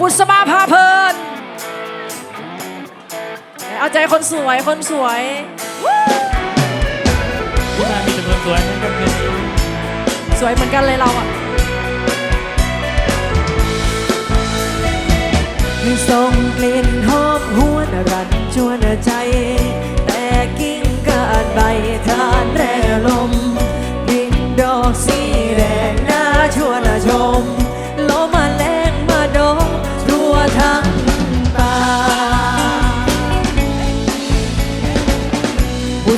บุษบาพาเพลิน เอาใจคนสวยคนสวยที่มามีแต่คนสวยเหมือนกันเลยสวยเหมือนกันเลยเราอะมีส่งกลิ่นหอมหวนรันชวนใจ แต่กิ่งกาดใบทานแร่ลมกิ่งดอกสีแดงน่าชวนชมลมมาแรง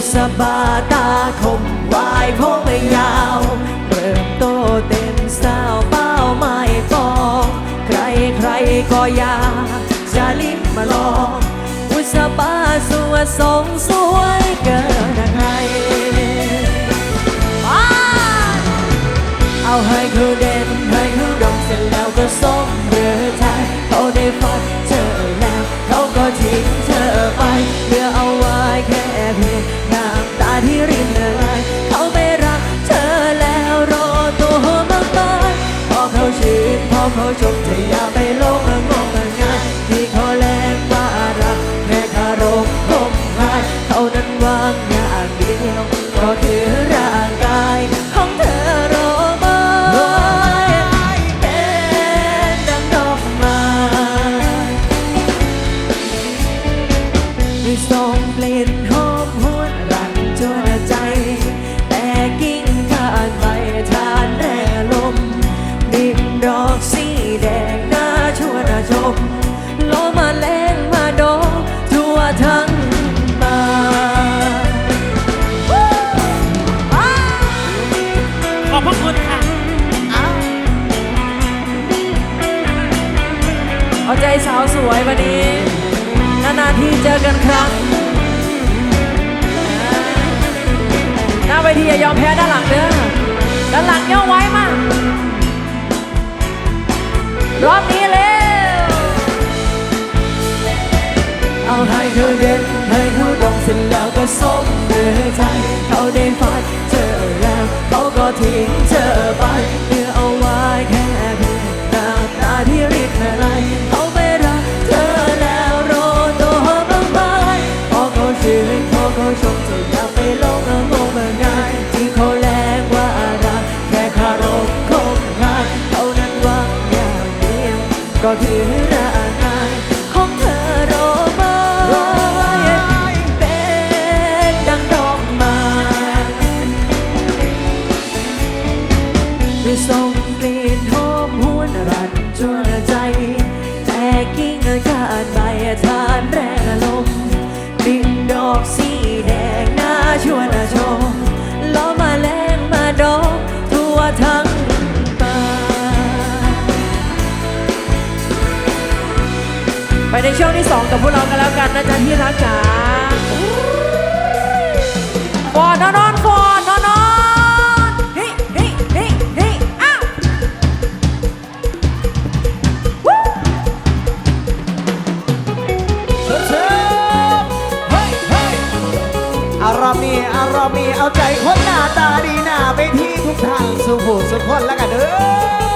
บุษบาตาคมวายพงยาว เริ่มโตเต็มสาวเป้าไม้ฟองใครใครก็อยากจะลิ้มมาลองบุษบาสวดทรงสวยเกินใครเอาให้เขาเด่นให้เขาดมเสร็จแล้วก็สมเรือใจเขาได้ฟัด มลมมาแรงมาดมทั่วทั้งป่าขอบพระคุณค่ะเอาใจสาวสวยวันนี้ นานๆที่เจอกันครั้งหน้าเวทีอย่ายอมแพ้ด้านหลังเด้อด้านหลังย่อไว้มากรอบนี้เร็ว ให้เธอเด่นให้เขาดองเสร็จแล้วก็สมเดือใจเขาได้ฝันเจอแล้วเขาก็ทิ้งเธอไปเพื่อเอาไว้แค่เพียงน้ำตาที่รินไหลเขาไม่รักเธอแล้วรอตัวบางไหมพอเขาชื่นพอเขาชมเธออย่าไปหลงงงง่ายที่เขาแลกว่ารักแค่คารมคงคายเขานั้นหวังอย่างเดียวก็คือ ส่งกลิ่นหอมหวนรันจวนใจ แต่กิ่งกาดใบทานแรงลมดิ่งดอกสีแดงน่าชวนชมล้อมาแรงมาดอกทั่วทั้งป่าไปในช่วงที่2กับพวกเรากันแล้วกันนะจ๊ะที่รักจ๋าฟอนนอนนอนฟอนนอน เรามีเอาใจคนหน้าตาดีหน้าไปที่ทุกทางสุขสุขคนแล้วกันเด้อ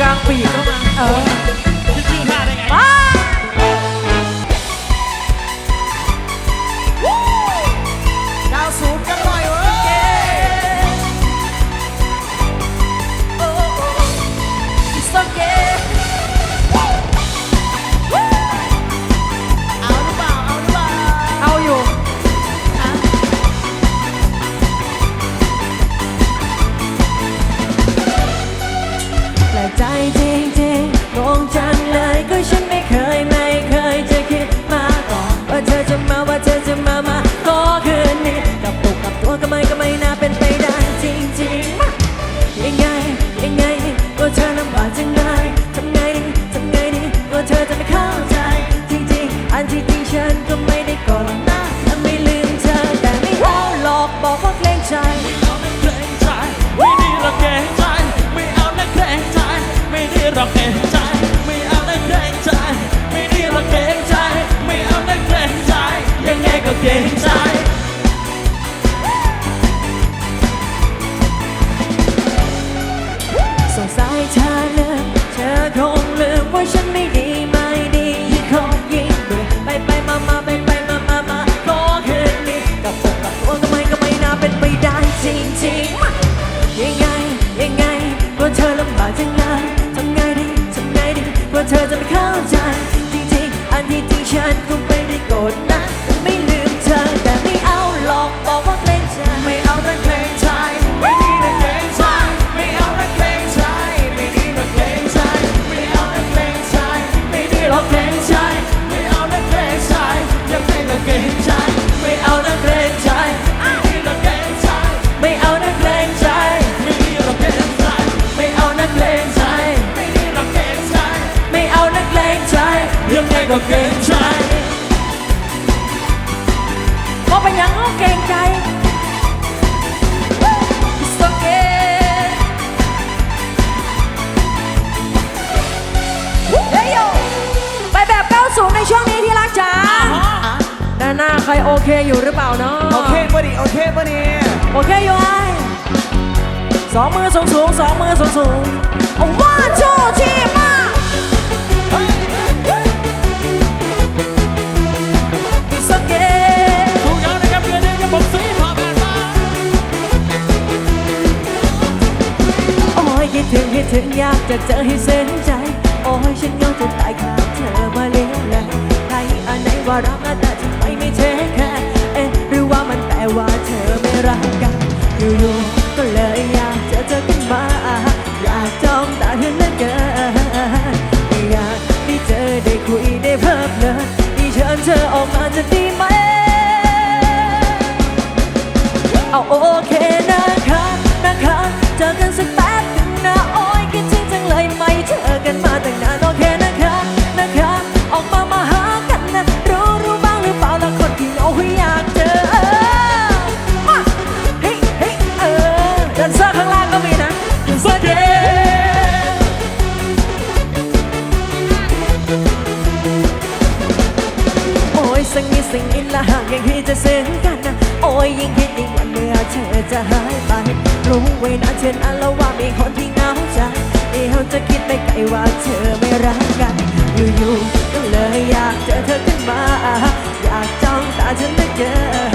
กลางปีกเข้ามาเออ โอเคอยู่หรือเปล่าเนาะโอเคปะดีโอเคปะนี่โอเคอยู่ไอสองมือสูงสูงสองมือสูงสูงเอาว่าโชว์ทีมาสัโอ้ยคิดถึงคิดถึงอยากจะเจอให้เส้นใจ โอ้ยฉันยอมจะตายขาดเธอมาเลี้ยงเลยใครอันไหนว่ารักอะไร อยู่ๆก็เลยอยากจะเจอขึ้นมา อยากจ้องตาเธอเหลือเกินอยากได้เจอได้คุยได้เพลิดเพลินที่เชิญเธอออกมาจะดีไหม จะหายไป รู้ไว้นะเช่นอันแล้ว่ามีคนที่เหงาใจเดี๋ยวจะคิดไปไกลว่าเธอไม่รักกัน อยู่ๆก็เลยอยากเจอเธอขึ้นมา อยากจ้องตาฉันเหลืเกิน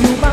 อยู่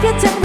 别讲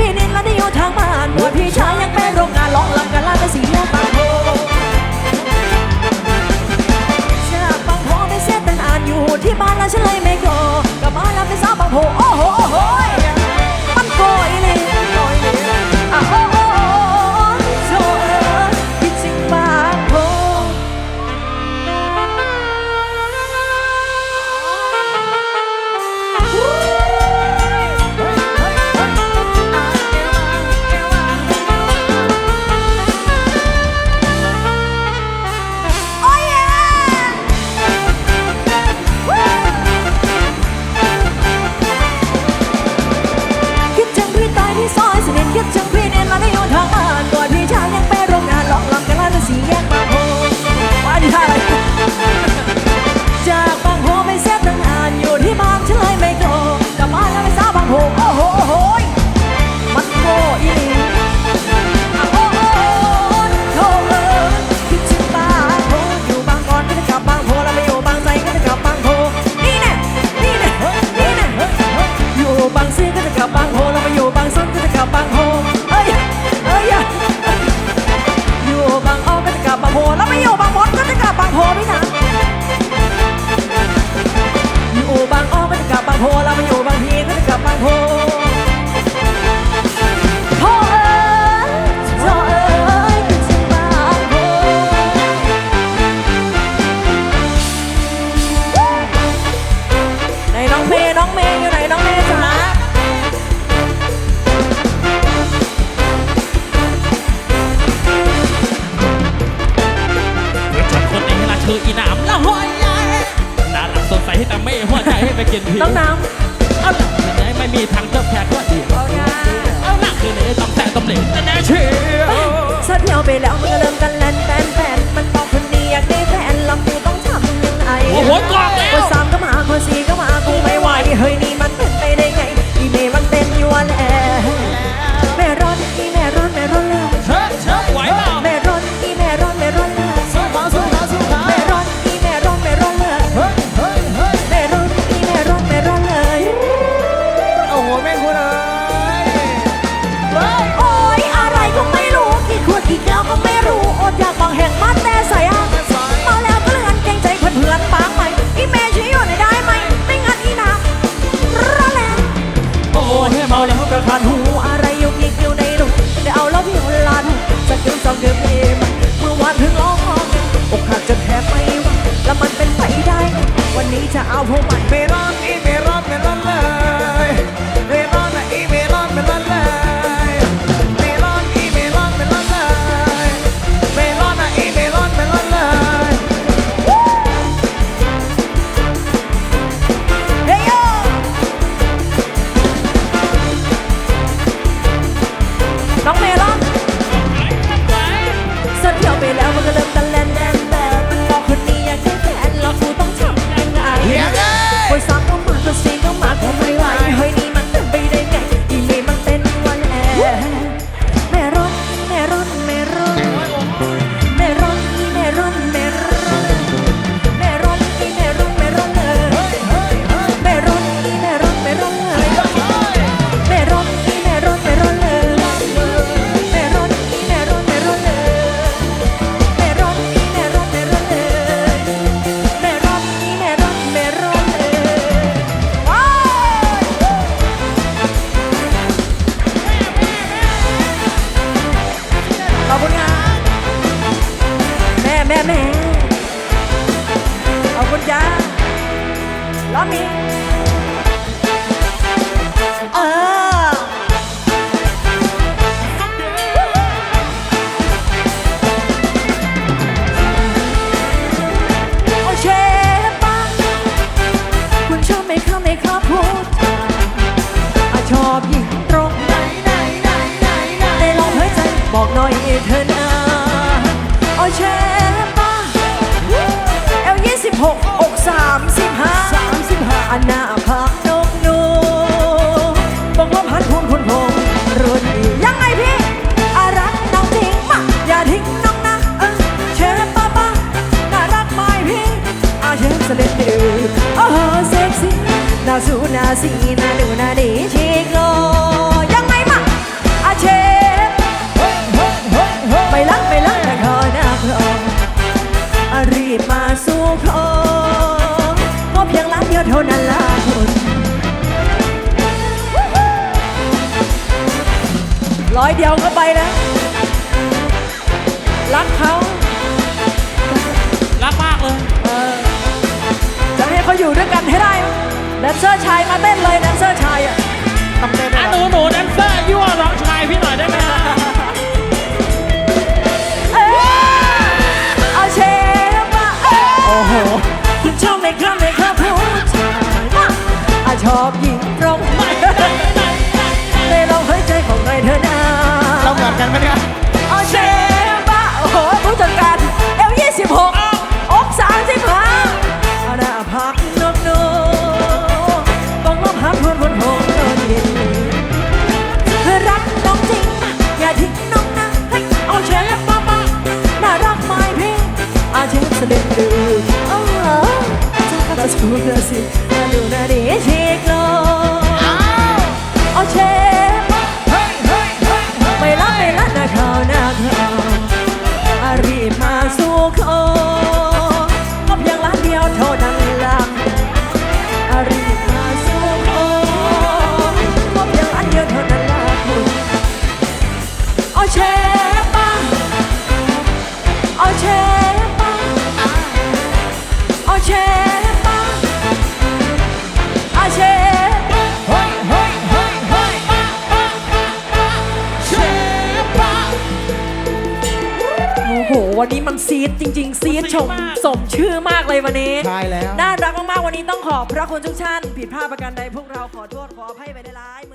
กินผิวต้องน้ำเอาละไหนไม่มีทางเติมแขกก็ดีเอาละเอาละคือเนี้ต้องแต่งต้องเหลวแต่แน่เชียวซะเที่ยวไปแล้วมันก็เริ่มกันแล่นแฟนแฟนมันบอกคนนี้อยากได้แฟนลำดูต้องทำยังไงโอ้โหกรอกแล้วคนสามก็มาคนสี่ก็มากูไม่ไหวเฮ้ยนี่มันเป็นไปได้ไงอีเมย์มันเป็นยันแล้ว me. สีน่าดูน่าดีชิคโลยังไงมาอาเชฟไปลักไปลักแต่ขอหน้ารองอารีบมาสู่ของก็เพียงล้าเดียวเท่านั้นล้อยเดียวก็ไปนะรักเขารักมากเลยจะให้เขาอยู่ด้วยกันให้ได้ แดนเซอร์ชายมาเต้นเลยแดนเซอร์ชายอะหนูหนูแดนเซอร์ยั่วร้องชายพี่หน่อยได้ไหมฮะเอ้ยเอาเชฟมาเอ้ยโอ้โหคุณชอบไหม่รับไหมครับผู้ชายมาอะชอบหญิงตรงได้ไม่ไนในลองห้ยใจของใครเธอนะเราเหมือนกันไหมเนี่ย วันนี้ใช่แล้ว น่ารักมากๆวันนี้ต้องขอบพระคุณทุกท่าน ผิดพลาดประการใดพวกเราขอโทษขออภัยไปได้ร้ายมือนี้